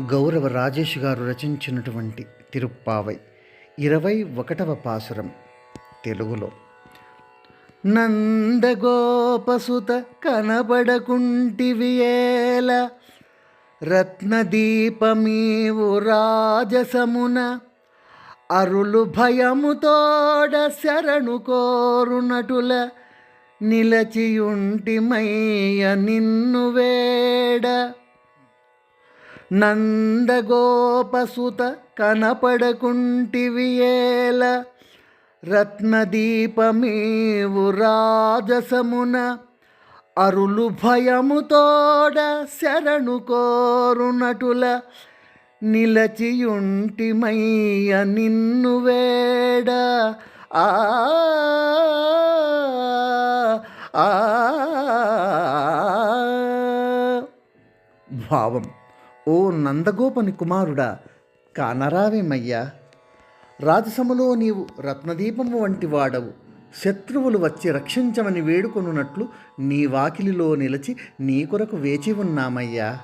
గౌరవ రాజేష్ గారు రచించినటువంటి తిరుప్పావై ఇరవై ఒకటవ పాసురం తెలుగులో. నందగోపసుత కనబడకుంటివియేల రత్నదీపమీవు రాజసమున అరులు భయముతోడ శరణు కోరునటుల నిలచియుంటిమయ్య నిన్ను వేడ. నందగోపసుత కనపడకుంటివియేల రత్నదీపమీవు రాజసమున అరులు భయముతోడ శరణు కోరునటుల నిలచియుంటిమయ్య నిన్ను వేడ. ఆ ఆ భావం. ఓ నందగోపని కుమారుడా కానరావేమయ్యా రాజసములో నీవు రత్నదీపము వంటి వాడవు. శత్రువులు వచ్చి రక్షించమని వేడుకొనున్నట్లు నీ వాకిలిలో నిలిచి నీ కొరకు వేచి ఉన్నామయ్యా.